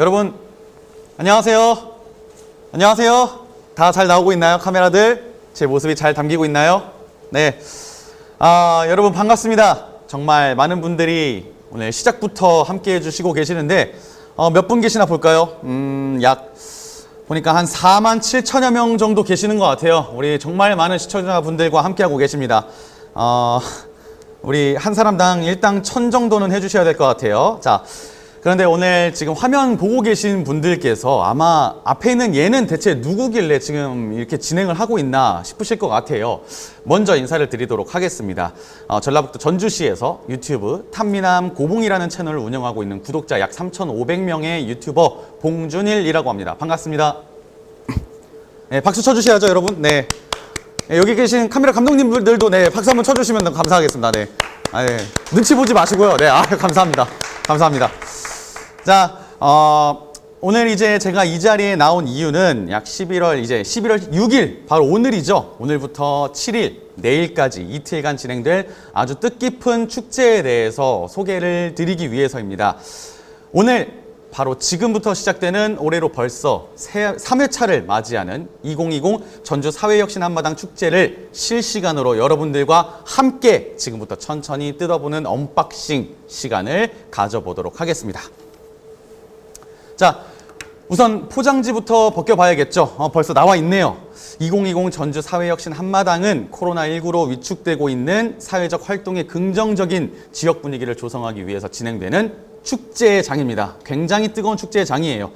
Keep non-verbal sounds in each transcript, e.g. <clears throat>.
여러분 안녕하세요. 안녕하세요. 다 잘 나오고 있나요? 카메라들 제 모습이 잘 담기고 있나요? 네. 아 여러분 반갑습니다. 정말 많은 분들이 오늘 시작부터 함께 해주시고 계시는데 어, 몇 분 계시나 볼까요? 음, 약 보니까 한 4만 7천여 명 정도 계시는 것 같아요. 우리 정말 많은 시청자분들과 함께하고 계십니다. 어, 우리 한 사람당 일당 천 정도는 해주셔야 될 것 같아요. 자, 그런데 오늘 지금 화면 보고 계신 분들께서 아마 앞에 있는 얘는 대체 누구길래 지금 이렇게 진행을 하고 있나 싶으실 것 같아요. 먼저 인사를 드리도록 하겠습니다. 어, 전라북도 전주시에서 유튜브 탐미남 고봉이라는 채널을 운영하고 있는 구독자 약 3,500명의 유튜버 봉준일이라고 합니다. 반갑습니다. 네, 박수 쳐주셔야죠, 여러분. 네. 네, 여기 계신 카메라 감독님들도 네, 박수 한번 쳐주시면 감사하겠습니다. 네. 아, 네. 눈치 보지 마시고요. 네, 아, 감사합니다. 감사합니다. 자, 어, 오늘 이제 제가 이 자리에 나온 이유는 약 11월 이제 11월 6일 바로 오늘이죠. 오늘부터 7일 내일까지 이틀간 진행될 아주 뜻깊은 축제에 대해서 소개를 드리기 위해서입니다. 오늘 바로 지금부터 시작되는 올해로 벌써 3회차를 맞이하는 2020 전주 사회혁신 한마당 축제를 실시간으로 여러분들과 함께 지금부터 천천히 뜯어보는 언박싱 시간을 가져보도록 하겠습니다. 자, 우선 포장지부터 벗겨봐야겠죠. 어, 벌써 나와 있네요. 2020 전주 사회혁신 한마당은 코로나19로 위축되고 있는 사회적 활동의 긍정적인 지역 분위기를 조성하기 위해서 진행되는 축제의 장입니다. 굉장히 뜨거운 축제의 장이에요.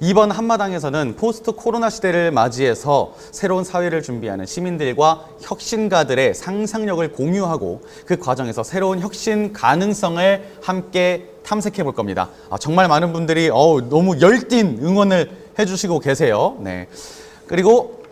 이번 한마당에서는 포스트 코로나 시대를 맞이해서 새로운 사회를 준비하는 시민들과 혁신가들의 상상력을 공유하고 그 과정에서 새로운 혁신 가능성을 함께 탐색해 볼 겁니다. 아, 정말 많은 분들이 어우, 너무 열띤 응원을 해주시고 계세요. 네. 그리고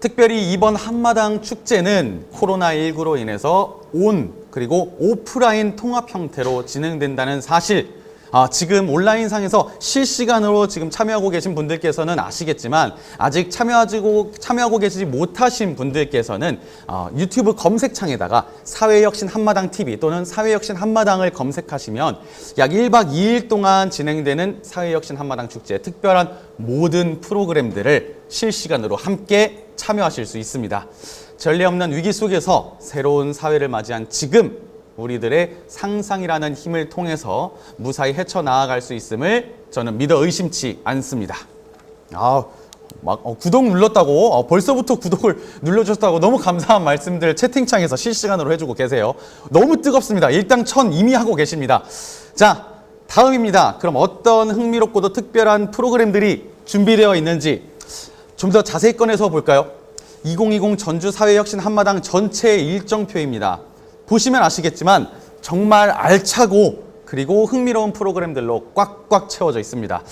특별히 이번 한마당 축제는 코로나19로 인해서 온 그리고 오프라인 통합 형태로 진행된다는 사실 아, 지금 온라인상에서 실시간으로 지금 참여하고 계신 분들께서는 아시겠지만 아직 참여하고, 참여하고 계시지 못하신 분들께서는 어, 유튜브 검색창에다가 사회혁신 한마당 TV 또는 사회혁신 한마당을 검색하시면 약 1박 2일 동안 진행되는 사회혁신 한마당 축제 특별한 모든 프로그램들을 실시간으로 함께 참여하실 수 있습니다. 전례 없는 위기 속에서 새로운 사회를 맞이한 지금 우리들의 상상이라는 힘을 통해서 무사히 헤쳐나아갈 수 있음을 저는 믿어 의심치 않습니다. 아, 막 어, 구독 눌렀다고 어, 벌써부터 구독을 <laughs> 눌러주셨다고 너무 감사한 말씀들 채팅창에서 실시간으로 해주고 계세요. 너무 뜨겁습니다. 일당 천 이미 하고 계십니다. 자, 다음입니다. 그럼 어떤 흥미롭고도 특별한 프로그램들이 준비되어 있는지 좀 더 자세히 꺼내서 볼까요? 2020 전주 사회혁신 한마당 전체 일정표입니다. 보시면 아시겠지만 정말 알차고 그리고 흥미로운 프로그램들로 꽉꽉 채워져 있습니다.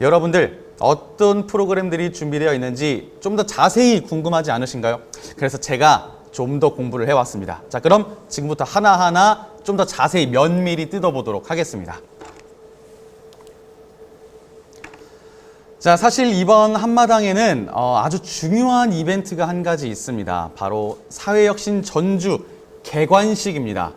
여러분들 어떤 프로그램들이 준비되어 있는지 좀 더 자세히 궁금하지 않으신가요? 그래서 제가 좀 더 공부를 해왔습니다. 자, 그럼 지금부터 하나하나 좀 더 자세히 면밀히 뜯어보도록 하겠습니다. 자, 사실 이번 한마당에는 어, 아주 중요한 이벤트가 한 가지 있습니다. 바로 사회혁신 전주 개관식입니다.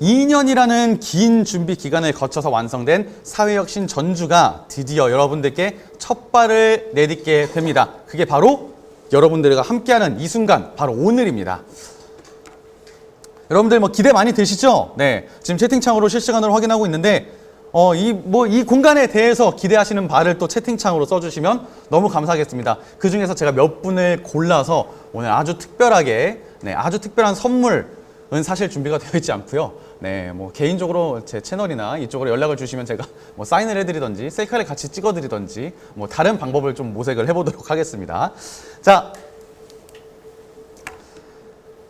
2년이라는 긴 준비 기간을 거쳐서 완성된 사회혁신 전주가 드디어 여러분들께 첫 발을 내딛게 됩니다. 그게 바로 여러분들과 함께하는 이 순간, 바로 오늘입니다. 여러분들 뭐 기대 많이 되시죠? 네. 지금 채팅창으로 실시간으로 확인하고 있는데, 어, 이, 뭐, 이 공간에 대해서 기대하시는 바를 또 채팅창으로 써주시면 너무 감사하겠습니다. 그 중에서 제가 몇 분을 골라서 오늘 아주 특별하게, 네, 아주 특별한 선물 은 사실 준비가 되어 있지 않고요. 네, 뭐, 개인적으로 제 채널이나 이쪽으로 연락을 주시면 제가 뭐 사인을 해드리던지, 셀카를 같이 찍어드리던지, 뭐, 다른 방법을 좀 모색을 해보도록 하겠습니다. 자,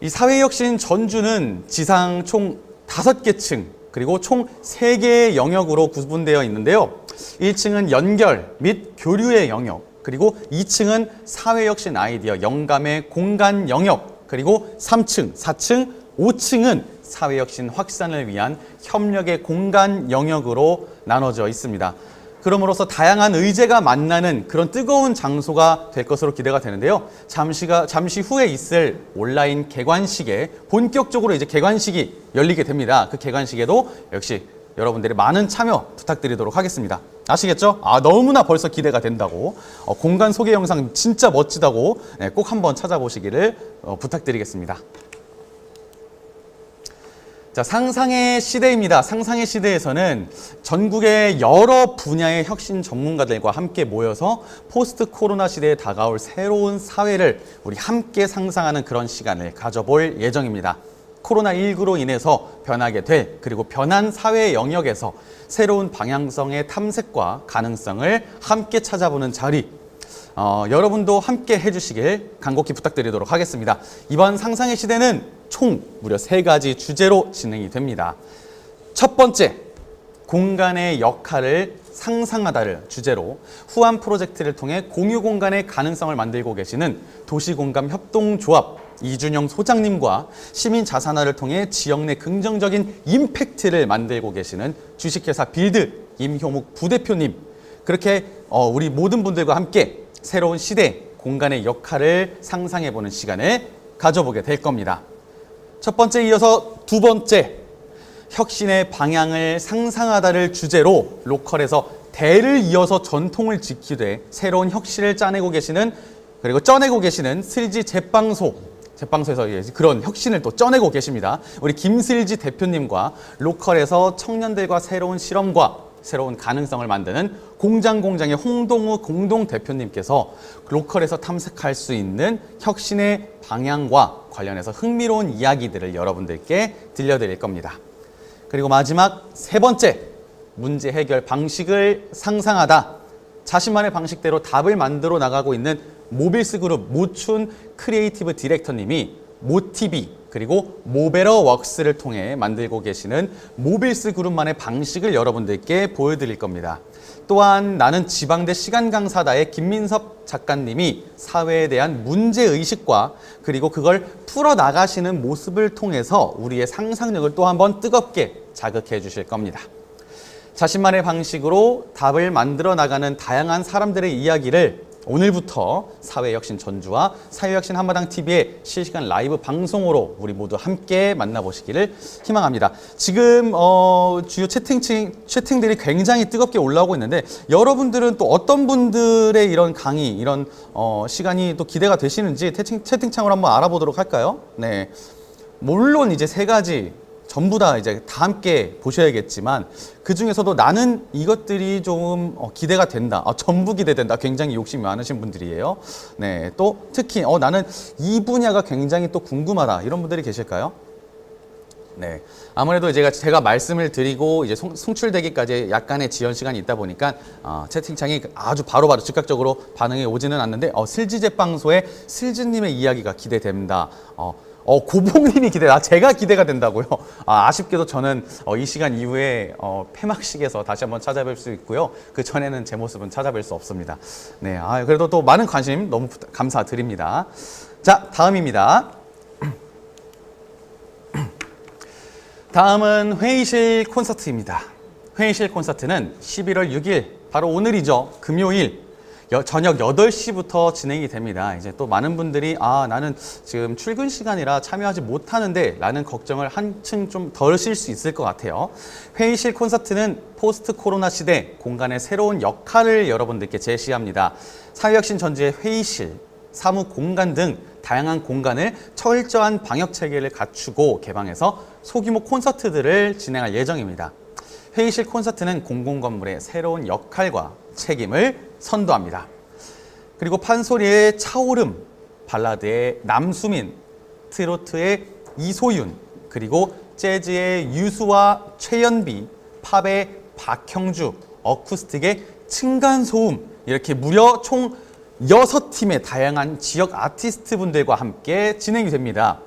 이 사회혁신 전주는 지상 총 다섯 개 층, 그리고 총 세개의 영역으로 구분되어 있는데요. 1층은 연결 및 교류의 영역, 그리고 2층은 사회혁신 아이디어 영감의 공간 영역, 그리고 3층, 4층, 5층은 사회혁신 확산을 위한 협력의 공간 영역으로 나눠져 있습니다. 그럼으로써 다양한 의제가 만나는 그런 뜨거운 장소가 될 것으로 기대가 되는데요. 잠시가 잠시 후에 있을 온라인 개관식에 본격적으로 이제 개관식이 열리게 됩니다. 그 개관식에도 역시 여러분들의 많은 참여 부탁드리도록 하겠습니다. 아시겠죠? 아 너무나 벌써 기대가 된다고 어, 공간 소개 영상 진짜 멋지다고 네, 꼭 한번 찾아보시기를 어, 부탁드리겠습니다. 자, 상상의 시대입니다. 상상의 시대에서는 전국의 여러 분야의 혁신 전문가들과 함께 모여서 포스트 코로나 시대에 다가올 새로운 사회를 우리 함께 상상하는 그런 시간을 가져볼 예정입니다. 코로나19로 인해서 변하게 될 그리고 변한 사회 영역에서 새로운 방향성의 탐색과 가능성을 함께 찾아보는 자리 어, 여러분도 함께 해주시길 간곡히 부탁드리도록 하겠습니다. 이번 상상의 시대는 총 무려 세 가지 주제로 진행이 됩니다. 첫 번째, 공간의 역할을 상상하다를 주제로 후암 프로젝트를 통해 공유 공간의 가능성을 만들고 계시는 도시공감 협동조합 이준영 소장님과 시민 자산화를 통해 지역 내 긍정적인 임팩트를 만들고 계시는 주식회사 빌드 임효묵 부대표님 그렇게 어, 우리 모든 분들과 함께 새로운 시대 공간의 역할을 상상해보는 시간을 가져보게 될 겁니다. 첫 번째 이어서 두 번째 혁신의 방향을 상상하다를 주제로 로컬에서 대를 이어서 전통을 지키되 새로운 혁신을 짜내고 계시는 그리고 쪄내고 계시는 슬지 제빵소 제빵소에서 그런 혁신을 또 쪄내고 계십니다. 우리 김슬지 대표님과 로컬에서 청년들과 새로운 실험과 새로운 가능성을 만드는 공장 공장의 홍동우 공동 대표님께서 로컬에서 탐색할 수 있는 혁신의 방향과 관련해서 흥미로운 이야기들을 여러분들께 들려드릴 겁니다. 그리고 마지막 세 번째 문제 해결 방식을 상상하다 자신만의 방식대로 답을 만들어 나가고 있는 모빌스 그룹 모춘 크리에이티브 디렉터님이 모티비 그리고 모베러 웍스를 통해 만들고 계시는 모빌스 그룹만의 방식을 여러분들께 보여드릴 겁니다. 또한 나는 지방대 시간 강사다의 김민섭 작가님이 사회에 대한 문제 의식과 그리고 그걸 풀어 나가시는 모습을 통해서 우리의 상상력을 또 한번 뜨겁게 자극해 주실 겁니다. 자신만의 방식으로 답을 만들어 나가는 다양한 사람들의 이야기를 오늘부터 사회혁신 전주와 사회혁신 한마당 TV의 실시간 라이브 방송으로 우리 모두 함께 만나보시기를 희망합니다. 지금 어, 주요 채팅 채팅들이 굉장히 뜨겁게 올라오고 있는데 여러분들은 또 어떤 분들의 이런 강의 이런 어, 시간이 또 기대가 되시는지 채팅 채팅창으로 한번 알아보도록 할까요? 네. 물론 이제 세 가지 전부 다 이제 다 함께 보셔야겠지만 그 중에서도 나는 이것들이 좀 어, 기대가 된다. 어, 전부 기대된다. 굉장히 욕심이 많으신 분들이에요. 네, 또 특히 어, 나는 이 분야가 굉장히 또 궁금하다. 이런 분들이 계실까요? 네. 아무래도 제가 제가 말씀을 드리고 이제 송, 송출되기까지 약간의 지연 시간이 있다 보니까 어, 채팅창이 아주 바로바로 즉각적으로 반응이 오지는 않는데 어, 슬지제빵소의 슬지님의 이야기가 기대됩니다. 어, 어, 고봉님이 기대, 아, 제가 기대가 된다고요. 아, 아쉽게도 저는 어, 이 시간 이후에 어, 폐막식에서 다시 한번 찾아뵐 수 있고요. 그 전에는 제 모습은 찾아뵐 수 없습니다. 네, 아, 그래도 또 많은 관심 너무 부탁- 감사드립니다. 자, 다음입니다. <clears throat> 다음은 회의실 콘서트입니다. 회의실 콘서트는 11월 6일, 바로 오늘이죠. 금요일 여- 저녁 8시부터 진행이 됩니다. 이제 또 많은 분들이 아, 나는 지금 출근 시간이라 참여하지 못하는데 라는 걱정을 한층 좀 덜실 수 있을 것 같아요. 회의실 콘서트는 포스트 코로나 시대 공간의 새로운 역할을 여러분들께 제시합니다. 사회혁신 전지의 회의실, 사무 공간 등 다양한 공간을 철저한 방역 체계를 갖추고 개방해서 소규모 콘서트들을 진행할 예정입니다. 회의실 콘서트는 공공 건물의 새로운 역할과 책임을 선도합니다. 그리고 판소리의 차오름, 발라드의 남수민, 트로트의 이소윤, 그리고 재즈의 유수와 최연비, 팝의 박형주, 어쿠스틱의 층간소음 이렇게 무려 총 6팀의 다양한 지역 아티스트 분들과 함께 진행이 됩니다.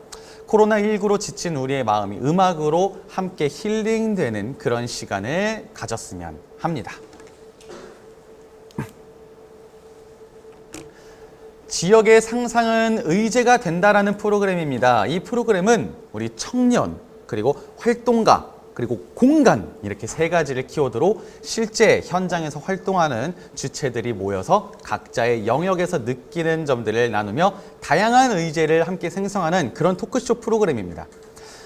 코로나19로 지친 우리의 마음이 음악으로 함께 힐링되는 그런 시간을 가졌으면 합니다. 지역의 상상은 의제가 된다라는 프로그램입니다. 이 프로그램은 우리 청년, 그리고 활동가, 그리고 공간 이렇게 세 가지를 키워드로 실제 현장에서 활동하는 주체들이 모여서 각자의 영역에서 느끼는 점들을 나누며 다양한 의제를 함께 생성하는 그런 토크쇼 프로그램입니다.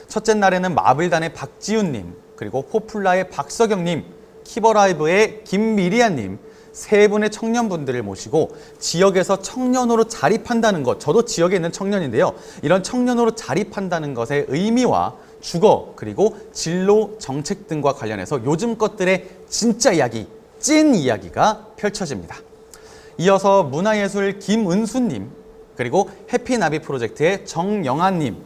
첫째 날에는 마블단의 박지훈님, 그리고 포플라의 박서경님, 키버라이브의 김미리아님 세 분의 청년분들을 모시고 지역에서 청년으로 자립한다는 것, 저도 지역에 있는 청년인데요. 이런 청년으로 자립한다는 것의 의미와 주거 그리고 진로 정책 등과 관련해서 요즘 것들의 진짜 이야기, 찐 이야기가 펼쳐집니다. 이어서 문화예술 김은수님 그리고 해피나비 프로젝트의 정영아님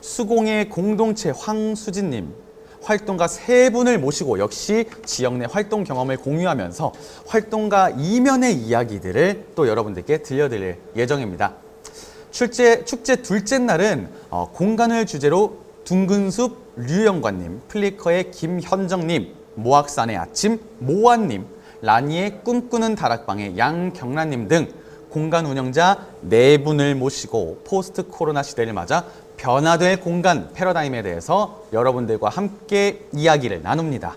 수공예 공동체 황수진님 활동가 세 분을 모시고 역시 지역 내 활동 경험을 공유하면서 활동가 이면의 이야기들을 또 여러분들께 들려드릴 예정입니다. 출제, 축제 둘째 날은 어, 공간을 주제로 둥근숲 류영관님, 플리커의 김현정님, 모악산의 아침 모아님, 라니의 꿈꾸는 다락방의 양경란님 등 공간 운영자 네 분을 모시고 포스트 코로나 시대를 맞아 변화될 공간 패러다임에 대해서 여러분들과 함께 이야기를 나눕니다.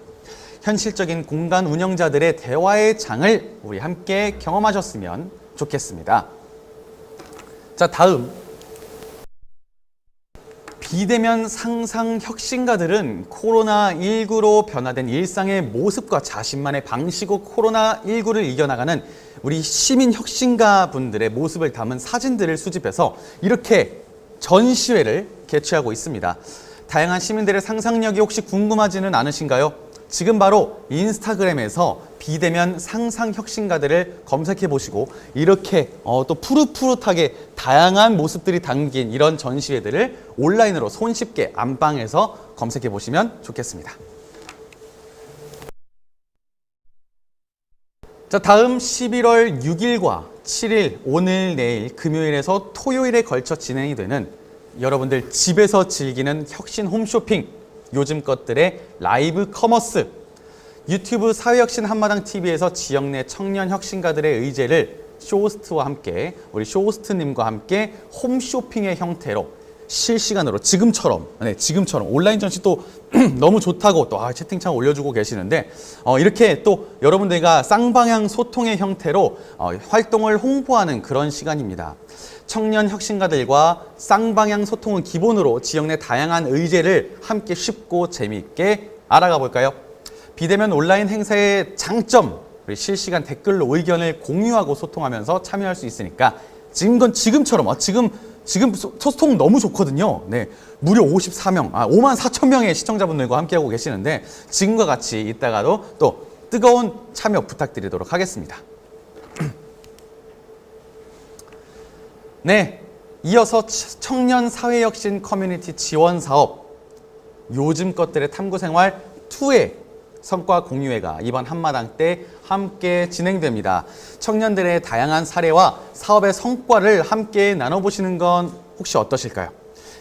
현실적인 공간 운영자들의 대화의 장을 우리 함께 경험하셨으면 좋겠습니다. 자, 다음. 비대면 상상 혁신가들은 코로나19로 변화된 일상의 모습과 자신만의 방식으로 코로나19를 이겨나가는 우리 시민 혁신가 분들의 모습을 담은 사진들을 수집해서 이렇게 전시회를 개최하고 있습니다. 다양한 시민들의 상상력이 혹시 궁금하지는 않으신가요? 지금 바로 인스타그램에서 비대면 상상 혁신가들을 검색해 보시고 이렇게 어, 또 푸릇푸릇하게 다양한 모습들이 담긴 이런 전시회들을 온라인으로 손쉽게 안방에서 검색해 보시면 좋겠습니다. 자, 다음 11월 6일과 7일, 오늘, 내일, 금요일에서 토요일에 걸쳐 진행이 되는 여러분들 집에서 즐기는 혁신 홈쇼핑, 요즘 것들의 라이브 커머스, 유튜브 사회혁신 한마당 TV에서 지역 내 청년 혁신가들의 의제를 쇼호스트와 함께, 우리 쇼호스트님과 함께 홈쇼핑의 형태로 실시간으로 지금처럼 네, 지금처럼 온라인 전시 또 <clears throat> 너무 좋다고 또 아, 채팅창 올려주고 계시는데 어, 이렇게 또 여러분들과 쌍방향 소통의 형태로 어, 활동을 홍보하는 그런 시간입니다. 청년 혁신가들과 쌍방향 소통은 기본으로 지역 내 다양한 의제를 함께 쉽고 재미있게 알아가 볼까요? 비대면 온라인 행사의 장점 우리 실시간 댓글로 의견을 공유하고 소통하면서 참여할 수 있으니까 지금 건 지금처럼 어, 지금 지금 소- 소통 너무 좋거든요. 네. 무려 54명, 아, 5만 4천 명의 시청자분들과 함께하고 계시는데 지금과 같이 이따가도 또 뜨거운 참여 부탁드리도록 하겠습니다. <clears throat> 네. 이어서 치- 청년 사회혁신 커뮤니티 지원 사업 요즘 것들의 탐구 생활 2의 성과 공유회가 이번 한마당 때 함께 진행됩니다. 청년들의 다양한 사례와 사업의 성과를 함께 나눠보시는 건 혹시 어떠실까요?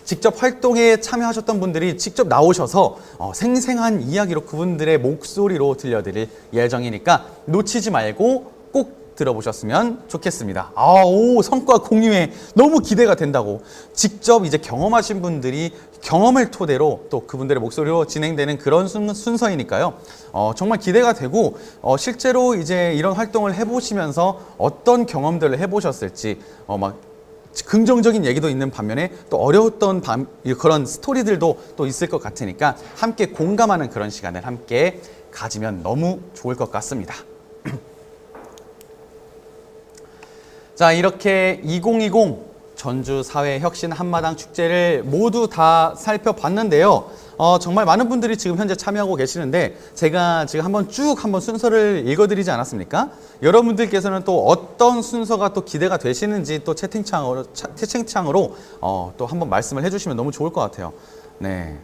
직접 활동에 참여하셨던 분들이 직접 나오셔서 어, 생생한 이야기로 그분들의 목소리로 들려드릴 예정이니까 놓치지 말고 꼭 들어보셨으면 좋겠습니다. 아, 오, 성과 공유회 너무 기대가 된다고. 직접 이제 경험하신 분들이 경험을 토대로 또 그분들의 목소리로 진행되는 그런 순, 순서이니까요. 어, 정말 기대가 되고, 어, 실제로 이제 이런 활동을 해보시면서 어떤 경험들을 해보셨을지, 어, 막 긍정적인 얘기도 있는 반면에 또 어려웠던 반- 그런 스토리들도 또 있을 것 같으니까 함께 공감하는 그런 시간을 함께 가지면 너무 좋을 것 같습니다. 자, 이렇게 2020 전주 사회 혁신 한마당 축제를 모두 다 살펴봤는데요. 어, 정말 많은 분들이 지금 현재 참여하고 계시는데 제가 지금 한번 쭉 한번 순서를 읽어드리지 않았습니까? 여러분들께서는 또 어떤 순서가 또 기대가 되시는지 또 채팅창으로, 차- 채팅창으로 어, 또 한번 말씀을 해주시면 너무 좋을 것 같아요. 네.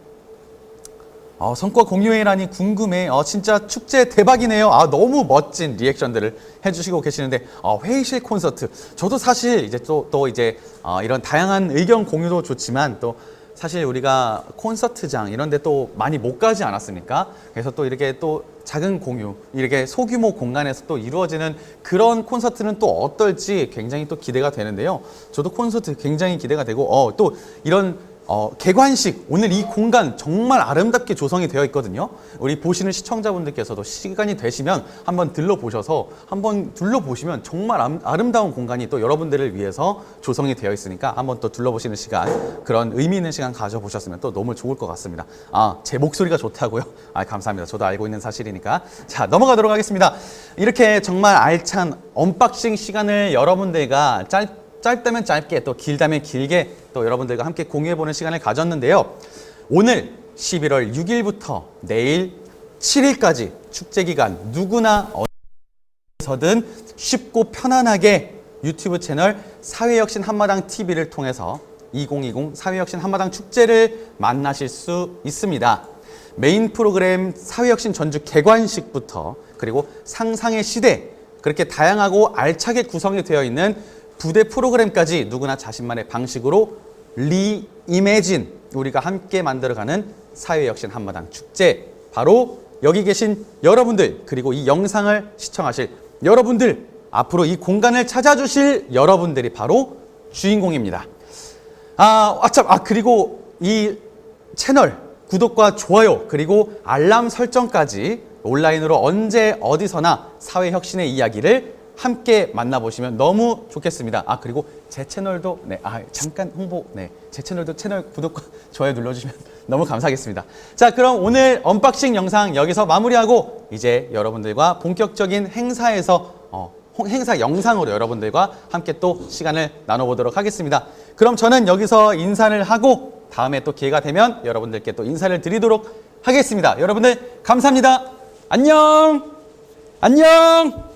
어, 성과 공유회라니 궁금해. 어, 진짜 축제 대박이네요. 아, 너무 멋진 리액션들을 해주시고 계시는데, 어, 회의실 콘서트. 저도 사실 이제 또, 또 이제, 어, 이런 다양한 의견 공유도 좋지만 또 사실 우리가 콘서트장 이런 데 또 많이 못 가지 않았습니까? 그래서 또 이렇게 또 작은 공유, 이렇게 소규모 공간에서 또 이루어지는 그런 콘서트는 또 어떨지 굉장히 또 기대가 되는데요. 저도 콘서트 굉장히 기대가 되고, 어, 또 이런 어, 개관식 오늘 이 공간 정말 아름답게 조성이 되어 있거든요. 우리 보시는 시청자분들께서도 시간이 되시면 한번 들러보셔서 한번 둘러보시면 정말 암- 아름다운 공간이 또 여러분들을 위해서 조성이 되어 있으니까 한번 또 둘러보시는 시간 그런 의미 있는 시간 가져보셨으면 또 너무 좋을 것 같습니다. 아, 제 목소리가 좋다고요? 아, 감사합니다. 저도 알고 있는 사실이니까. 자, 넘어가도록 하겠습니다. 이렇게 정말 알찬 언박싱 시간을 여러분들과 짧 짧다면 짧게 또 길다면 길게 또 여러분들과 함께 공유해보는 시간을 가졌는데요. 오늘 11월 6일부터 내일 7일까지 축제 기간 누구나 어디서든 쉽고 편안하게 유튜브 채널 사회혁신 한마당 TV를 통해서 2020 사회혁신 한마당 축제를 만나실 수 있습니다. 메인 프로그램 사회혁신 전주 개관식부터 그리고 상상의 시대 그렇게 다양하고 알차게 구성이 되어 있는 부대 프로그램까지 누구나 자신만의 방식으로 리이매진 우리가 함께 만들어가는 사회혁신 한마당 축제 바로 여기 계신 여러분들 그리고 이 영상을 시청하실 여러분들 앞으로 이 공간을 찾아주실 여러분들이 바로 주인공입니다. 아, 아참, 아, 그리고 이 채널 구독과 좋아요 그리고 알람 설정까지 온라인으로 언제 어디서나 사회 혁신의 이야기를 함께 만나보시면 너무 좋겠습니다. 아 그리고 제 채널도 네, 아 잠깐 홍보 네, 제 채널도 채널 구독과 <laughs> 좋아요 눌러주시면 <laughs> 너무 감사하겠습니다. 자 그럼 오늘 언박싱 영상 여기서 마무리하고 이제 여러분들과 본격적인 행사에서 어, 홍- 행사 영상으로 여러분들과 함께 또 시간을 나눠보도록 하겠습니다. 그럼 저는 여기서 인사를 하고 다음에 또 기회가 되면 여러분들께 또 인사를 드리도록 하겠습니다. 여러분들 감사합니다. 안녕! 안녕!